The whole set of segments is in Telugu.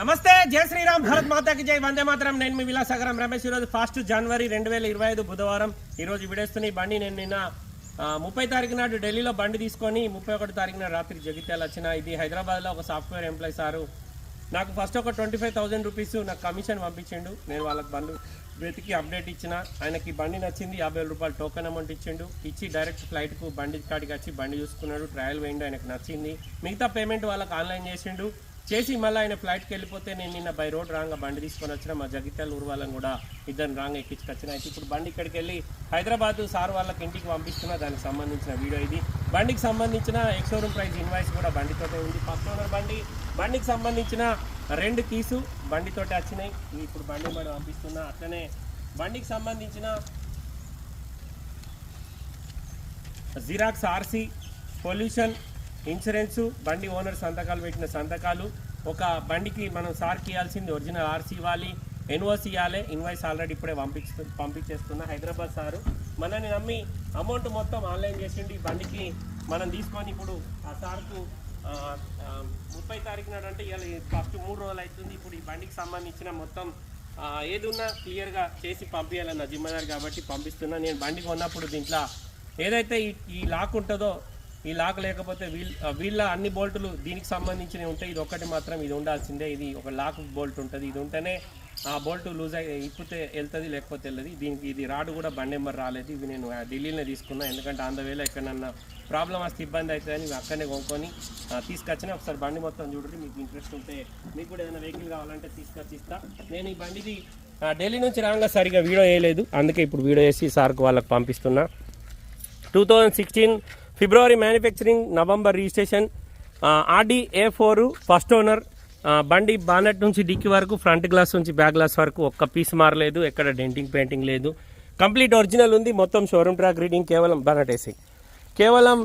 నమస్తే జయ శ్రీరామ్ భారత్ మాతాకి జై వందే మాత్రం. నేను మీ విలాసాగరం రమేష్. ఈరోజు ఫస్ట్ జనవరి రెండు వేల ఇరవై ఐదు బుధవారం. ఈరోజు విడేస్తున్న ఈ బండి నేను నిన్న ముప్పై తారీఖు నాడు ఢిల్లీలో బండి తీసుకొని ముప్పై ఒకటి తారీఖు నాడు రాత్రి జగిత్యాల వచ్చిన. ఇది హైదరాబాద్లో ఒక సాఫ్ట్వేర్ ఎంప్లాయీ సారు. నాకు ఫస్ట్ ఒక ట్వంటీ ఫైవ్ థౌసండ్ రూపీస్ నాకు కమిషన్ పంపించిండు. నేను వాళ్ళకి బండ్లు వెతికి అప్డేట్ ఇచ్చిన ఆయనకి బండి నచ్చింది యాభై వేల రూపాయలు టోకెన్ అమౌంట్ ఇచ్చిండు. ఇచ్చి డైరెక్ట్ ఫ్లైట్కు బండి కాడికి వచ్చి బండి చూసుకున్నాడు. ట్రయల్ వేయండు ఆయనకు నచ్చింది. మిగతా పేమెంట్ వాళ్ళకి ఆన్లైన్ చేసిండు. చేసి మళ్ళీ ఆయన ఫ్లైట్కి వెళ్ళిపోతే నేను నిన్న బై రోడ్ రాంగ్ బండి తీసుకొని వచ్చిన. మా జగిత్యాల ఊరు వాళ్ళని కూడా ఇద్దరు రాంగ్ ఎక్కించుకొచ్చిన. అయితే ఇప్పుడు బండి ఇక్కడికి వెళ్ళి హైదరాబాద్ సార్ వాళ్ళకి ఇంటికి పంపిస్తున్న. దానికి సంబంధించిన వీడియో ఇది. బండికి సంబంధించిన ఎక్సోరూమ్ ప్రైస్ ఇన్వాయిస్ కూడా బండితోటే ఉంది. ఫస్ట్ ఓనర్ బండి బండికి సంబంధించిన రెండు కీసు బండితోటి వచ్చినాయి. ఇప్పుడు బండి మనం పంపిస్తున్నా అట్లనే బండికి సంబంధించిన జిరాక్స్ ఆర్సీ పొల్యూషన్ ఇన్సూరెన్స్ బండి ఓనర్ సంతకాలు పెట్టిన సంతకాలు. ఒక బండికి మనం సార్కి ఇవ్వాల్సింది ఒరిజినల్ ఆర్సీ ఇవ్వాలి. ఎన్ఓసి ఇవ్వాలి. ఇన్వాయిస్ ఆల్రెడీ ఇప్పుడే పంపించు పంపించేస్తున్నా హైదరాబాద్ సారు. మనని నమ్మి అమౌంట్ మొత్తం ఆన్లైన్ చేసిండి. బండికి మనం తీసుకొని ఇప్పుడు ఆ సార్కు ముప్పై తారీఖు నాడు అంటే ఇవాళ ఫస్ట్ మూడు రోజులు అవుతుంది. ఇప్పుడు ఈ బండికి సంబంధించిన మొత్తం ఏదున్నా క్లియర్గా చేసి పంపించాలన్న జిమ్మదారు కాబట్టి పంపిస్తున్నా. నేను బండి కొన్నప్పుడు దీంట్లో ఏదైతే ఈ ఈ లాక్ ఉంటుందో ఈ లాక్ లేకపోతే వీల్ వీళ్ళ అన్ని బోల్టులు దీనికి సంబంధించినవి ఉంటాయి ఇది ఒక్కటి మాత్రం ఇది ఉండాల్సిందే. ఇది ఒక లాక్ బోల్ట్ ఉంటుంది. ఇది ఉంటేనే ఆ బోల్ట్ లూజ్ అయ్యి ఇప్పితే వెళ్తుంది లేకపోతే వెళ్ళదు. దీనికి ఇది రాడు కూడా బండి నెంబర్ రాలేదు. ఇవి నేను ఢిల్లీలోనే తీసుకున్నా. ఎందుకంటే ఆంధ్ర ఎక్కడన్నా ప్రాబ్లం వస్తే ఇబ్బంది అవుతుందని ఇవి అక్కడనే కొనుక్కొని తీసుకొచ్చిన ఒకసారి బండి మొత్తం చూడండి మీకు ఇంట్రెస్ట్ ఉంటే. మీకు కూడా ఏదైనా వెహికల్ కావాలంటే తీసుకొచ్చి ఇస్తా. నేను ఈ బండిది ఢిల్లీ నుంచి రాగా సరిగా వీడియో వేయలేదు. అందుకే ఇప్పుడు వీడియో వేసి సార్కు వాళ్ళకి పంపిస్తున్నా. Two thousand sixteen February manufacturing November registration Audi A four first owner బండి బానెట్ నుంచి డిక్కి వరకు ఫ్రంట్ గ్లాస్ నుంచి బ్యాక్ గ్లాస్ వరకు ఒక్క పీస్ మారలేదు ఎక్కడ డెంటింగ్ పెయింటింగ్ లేదు. కంప్లీట్ ఒరిజినల్ ఉంది మొత్తం షోరూమ్ ట్రాక్ రీడింగ్ కేవలం బానెట్ వేసి కేవలం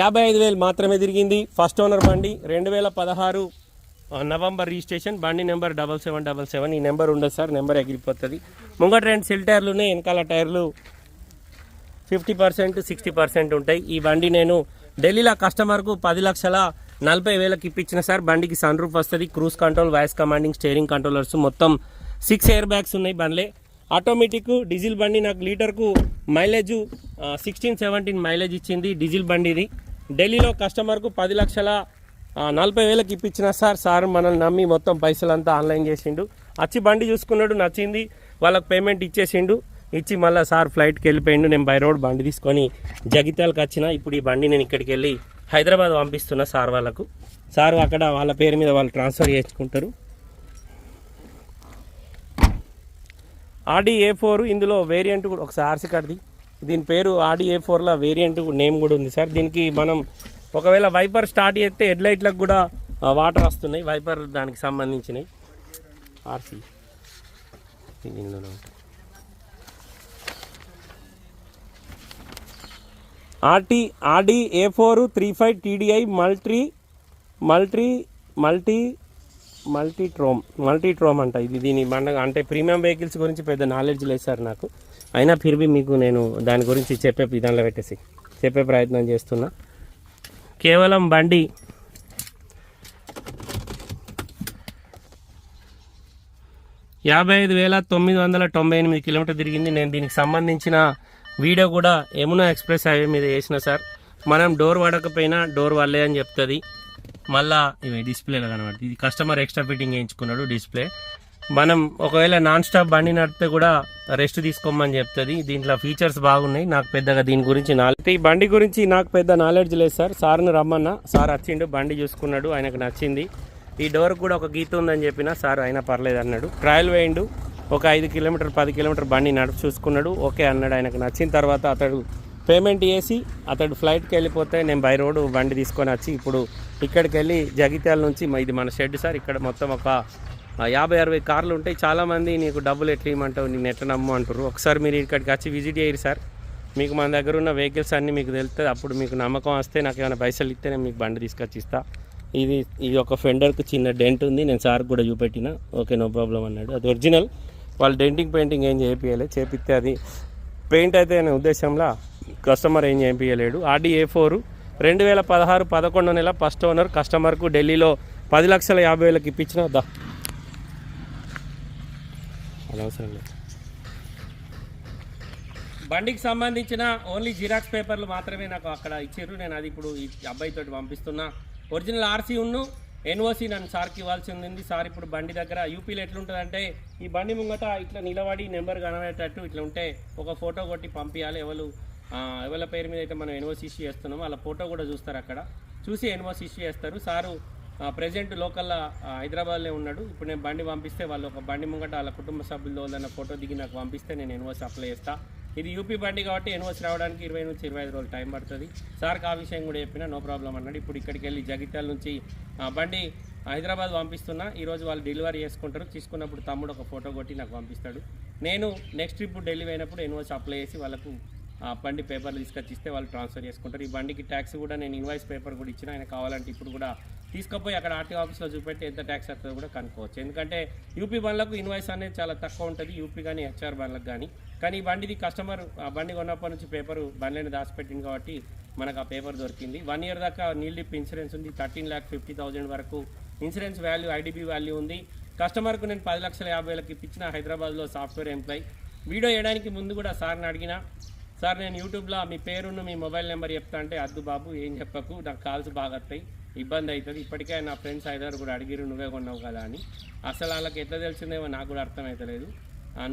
యాభై ఐదు వేలు మాత్రమే తిరిగింది. ఫస్ట్ ఓనర్ బండి రెండు వేల పదహారు నవంబర్ రిజిస్ట్రేషన్ బండి number double seven double seven. ఈ నెంబర్ ఉండదు సార్ నెంబర్ ఎగిరిపోతుంది. ముంగట రెండు సెల్ టైర్లు ఉన్నాయి వెనకాల టైర్లు ఫిఫ్టీ పర్సెంట్ సిక్స్టీ పర్సెంట్ ఉంటాయి. ఈ బండి నేను ఢిల్లీలో కస్టమర్కు పది లక్షల నలభై వేలకు ఇప్పించిన సార్. బండికి సన్ రూఫ్ వస్తుంది cruise control voice commanding steering controllers మొత్తం సిక్స్ ఎయిర్ బ్యాగ్స్ ఉన్నాయి బండ్లే. ఆటోమేటిక్ డీజిల్ బండి నాకు లీటర్కు మైలేజ్ సిక్స్టీన్ సెవెంటీన్ మైలేజ్ ఇచ్చింది డీజిల్ బండిది. ఢిల్లీలో కస్టమర్కు పది లక్షల నలభై వేలకు ఇప్పించిన సార్. సార్ మనల్ని నమ్మి మొత్తం పైసలంతా ఆన్లైన్ చేసిండు. వచ్చి బండి చూసుకున్నాడు నచ్చింది. వాళ్ళకి పేమెంట్ ఇచ్చేసిండు. ఇచ్చి మళ్ళీ సార్ ఫ్లైట్కి వెళ్ళిపోయిండు. నేను బై రోడ్ బండి తీసుకొని జగిత్యాలకు వచ్చిన. ఇప్పుడు ఈ బండి నేను ఇక్కడికి వెళ్ళి హైదరాబాద్ పంపిస్తున్నా సార్ వాళ్ళకు. సార్ అక్కడ వాళ్ళ పేరు మీద వాళ్ళు ట్రాన్స్ఫర్ చేసుకుంటారు ఆర్డీ ఏ ఫోర్ ఇందులో వేరియంట్ కూడా ఒకసారి ఆర్సీ కార్డ్ది. దీని పేరు ఆర్డీ ఏ ఫోర్లో వేరియంట్ నేమ్ కూడా ఉంది సార్. దీనికి మనం ఒకవేళ వైపర్ స్టార్ట్ చేస్తే హెడ్ లైట్లకు కూడా వాటర్ వస్తున్నాయి. వైపర్ దానికి సంబంధించినవి. ఆర్సీ. దీనిలోనే Audi Audi A four three five TDI multi multi multi multi ట్రోమ్ multi ట్రోమ్ అంట. ఇది దీని మన అంటే ప్రీమియం వెహికల్స్ గురించి పెద్ద నాలెడ్జ్ లేదు సార్ నాకు. అయినా ఫిర్బి మీకు నేను దాని గురించి చెప్పే విధానంలో పెట్టేసి చెప్పే ప్రయత్నం చేస్తున్నా. కేవలం బండి. యాభై ఐదు వేల తొమ్మిది వందల తొంభై ఎనిమిది కిలోమీటర్ తిరిగింది. నేను దీనికి సంబంధించిన వీడియో కూడా యమునా ఎక్స్ప్రెస్ హైవే మీద వేసిన సార్. మనం డోర్ పడకపోయినా డోర్ వల్లే అని చెప్తుంది. మళ్ళా డిస్ప్లేలో కనబడుతుంది. ఇది కస్టమర్ ఎక్స్ట్రా ఫిట్టింగ్ వేయించుకున్నాడు డిస్ప్లే మనం ఒకవేళ నాన్ స్టాప్ బండి నడిపితే కూడా రెస్ట్ తీసుకోమని చెప్తుంది. దీంట్లో ఫీచర్స్ బాగున్నాయి. నాకు పెద్దగా దీని గురించి నాలెడ్జ్ ఈ బండి గురించి నాకు పెద్ద నాలెడ్జ్ లేదు సార్. సార్ని రమ్మన్నా. సార్ వచ్చిండు బండి చూసుకున్నాడు ఆయనకు నచ్చింది. ఈ డోర్ కూడా ఒక గీత ఉందని చెప్పిన సార్ అయినా పర్లేదు అన్నాడు. ట్రయల్ వేయండు. ఒక ఐదు కిలోమీటర్ పది కిలోమీటర్ బండి నడుపు చూసుకున్నాడు. ఓకే అన్నాడు ఆయనకు నచ్చిన తర్వాత అతడు పేమెంట్ చేసి అతడు ఫ్లైట్కి వెళ్ళిపోతే నేను బై రోడ్ బండి తీసుకొని వచ్చి ఇప్పుడు ఇక్కడికి వెళ్ళి జగిత్యాల నుంచి ఇది మన షెడ్ సార్ ఇక్కడ మొత్తం ఒక యాభై అరవై కార్లు ఉంటాయి. చాలామంది నీకు డబ్బులు ఎట్లా ఇవ్వమంటావు? నేను ఎట్లా నమ్ము అంటారు ఒకసారి మీరు ఇక్కడికి వచ్చి విజిట్ చేయరు సార్. మీకు మన దగ్గర ఉన్న వెహికల్స్ అన్నీ మీకు తెలుస్తుంది అప్పుడు మీకు నమ్మకం వస్తే నాకు ఏమైనా పైసలు ఇస్తే నేను మీకు బండి తీసుకొచ్చి ఇస్తా. ఇది ఇది ఒక ఫెండర్కి చిన్న డెంట్ ఉంది. నేను సార్ కూడా చూపెట్టిన. ఓకే నో ప్రాబ్లం అన్నాడు. అది ఒరిజినల్. వాళ్ళు డెంటింగ్ పెయింటింగ్ ఏం చేయించాలి చేపిస్తే అది పెయింట్ అయితే అనే ఉద్దేశంలో కస్టమర్ ఏం చేయించలేడు ఆర్డీ ఏ ఫోర్ రెండు వేల పదహారు పదకొండు నెల ఫస్ట్ ఓనర్ కస్టమర్కు ఢిల్లీలో పది లక్షల యాభై వేలకు ఇప్పించిన దా. అవసరం లేదు. బండికి సంబంధించిన ఓన్లీ జిరాక్స్ పేపర్లు మాత్రమే నాకు అక్కడ ఇచ్చారు. నేను అది ఇప్పుడు ఈ అబ్బాయితో పంపిస్తున్నా. ఒరిజినల్ ఆర్సీ ఉన్ను ఎన్ఓసి నన్ను సార్కి ఇవ్వాల్సి ఉంది సార్ ఇప్పుడు బండి దగ్గర యూపీలో ఎట్లుంటుందంటే ఈ బండి ముంగట ఇట్లా నిలబడి నెంబర్ కనబడేటట్టు ఇట్లా ఉంటే ఒక ఫోటో కొట్టి పంపించాలి ఎవరు ఎవరి పేరు మీద అయితే మనం ఎన్ఓసి ఇష్యూ చేస్తున్నామో వాళ్ళ ఫోటో కూడా చూస్తారు అక్కడ. చూసి ఎన్ఓసి ఇష్యూ చేస్తారు. సారు ప్రజెంట్ లోకల్ హైదరాబాద్లో ఉన్నాడు. ఇప్పుడు నేను బండి పంపిస్తే వాళ్ళు ఒక బండి ముంగట వాళ్ళ కుటుంబ సభ్యులు వాళ్ళన్న ఫోటో దిగి నాకు పంపిస్తే నేను ఎన్ఓసి అప్లై చేస్తా. ఇది యూపీ బండి కాబట్టి ఎన్ఓసి రావడానికి ఇరవై నుంచి ఇరవై ఐదు రోజులు టైం పడుతుంది. సార్కి ఆ విషయం కూడా చెప్పినా నో ప్రాబ్లం అన్నాడు. ఇప్పుడు ఇక్కడికి వెళ్ళి జగిత్యాల నుంచి బండి హైదరాబాద్ పంపిస్తున్నా. ఈరోజు వాళ్ళు డెలివరీ చేసుకుంటారు. తీసుకున్నప్పుడు తమ్ముడు ఒక ఫోటో కొట్టి నాకు పంపిస్తాడు. నేను నెక్స్ట్ ట్రిప్ ఢిల్లీ అయినప్పుడు ఎన్ఓసి అప్లై చేసి వాళ్ళకు ఆ బండి పేపర్లు తీసుకొచ్చి ఇస్తే వాళ్ళు ట్రాన్స్ఫర్ చేసుకుంటారు. ఈ బండికి ట్యాక్స్ కూడా నేను ఇన్వాయిస్ పేపర్ కూడా ఇచ్చిన. ఆయన కావాలంటే ఇప్పుడు కూడా తీసుకుపోయి అక్కడ ఆర్టీఓ ఆఫీస్లో చూపెట్టి ఎంత ట్యాక్స్ వస్తుందో కూడా కనుక్కోవచ్చు. ఎందుకంటే యూపీ బండ్లకు ఇన్వాయిస్ అనేది చాలా తక్కువ ఉంటుంది. యూపీ కానీ హెచ్ఆర్ బండ్లకు కానీ. కానీ ఈ బండిది కస్టమర్ ఆ బండి కొన్నప్పటి నుంచి పేపర్ బండ్లని దాచిపెట్టింది కాబట్టి మనకు ఆ పేపర్ దొరికింది. వన్ ఇయర్ దాకా నీల్ ఇన్సూరెన్స్ ఉంది. థర్టీన్ ల్యాక్ ఫిఫ్టీ థౌజండ్ వరకు ఇన్సూరెన్స్ వాల్యూ ఐడిబి వాల్యూ ఉంది. కస్టమర్కు నేను పది లక్షల యాభై వేలకు ఇప్పించిన హైదరాబాద్లో సాఫ్ట్వేర్ ఎంప్లాయ్. వీడియో వేయడానికి ముందు కూడా సార్ని అడిగిన సార్ నేను యూట్యూబ్లో మీ పేరును మీ మొబైల్ నెంబర్ చెప్తా అంటే అద్దు బాబు ఏం చెప్పకు నాకు కాల్స్ బాగా వస్తాయి ఇబ్బంది అవుతుంది. ఇప్పటికే నా ఫ్రెండ్స్ ఐదారు కూడా అడిగిరు నువ్వే కొన్నావు కదా అని. అసలు వాళ్ళకి ఎట్లా తెలిసిందేమో నాకు కూడా అర్థమవుతలేదు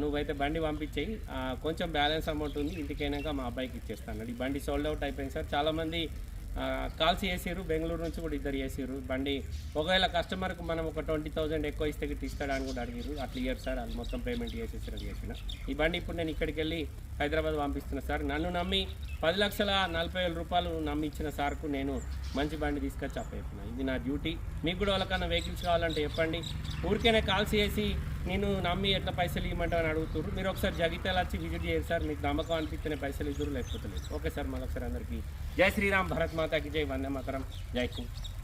నువ్వైతే బండి పంపించేయి. కొంచెం బ్యాలెన్స్ అమౌంట్ ఉంది. ఇంటికైనాక మా అబ్బాయికి ఇచ్చేస్తాను. ఈ బండి సోల్డ్ అవుట్ అయిపోయింది సార్. చాలామంది కాల్స్ చేసారు బెంగళూరు నుంచి కూడా ఇద్దరు చేసారు బండి ఒకవేళ కస్టమర్కి మనం ఒక ట్వంటీ థౌసండ్ ఎక్కువ ఇస్తే గిట్ల కూడా అడిగారు అట్లా ఇయర్ సార్. అది మొత్తం పేమెంట్ చేసేసారు చేసిన. ఈ బండి ఇప్పుడు నేను ఇక్కడికి వెళ్ళి హైదరాబాద్ పంపిస్తున్నా సార్. నన్ను నమ్మి పది లక్షల నలభై వేల రూపాయలు నమ్మి ఇచ్చిన సార్కు నేను మంచి బండి తీసుకొచ్చి అప్పచెప్పిన ఇది నా డ్యూటీ. మీకు కూడా వాళ్ళకన్నా వెహికల్స్ కావాలంటే చెప్పండి. ఊరికైనా కాల్స్ చేసి నేను నమ్మి ఎట్లా పైసలు ఇవ్వమంటా అని అడుగుతారు మీరు ఒకసారి జగిత్యాల వచ్చి విజిట్ చేయండి సార్. మీకు నమ్మకం అనిపిస్తేనే పైసలు ఇద్దరు లేకపోతే లేదు. ఓకే సార్ మళ్ళొకసారి అందరికీ. జై శ్రీరామ్ భరత్ మాతాకి జై వందే మాతరం. జై హింద్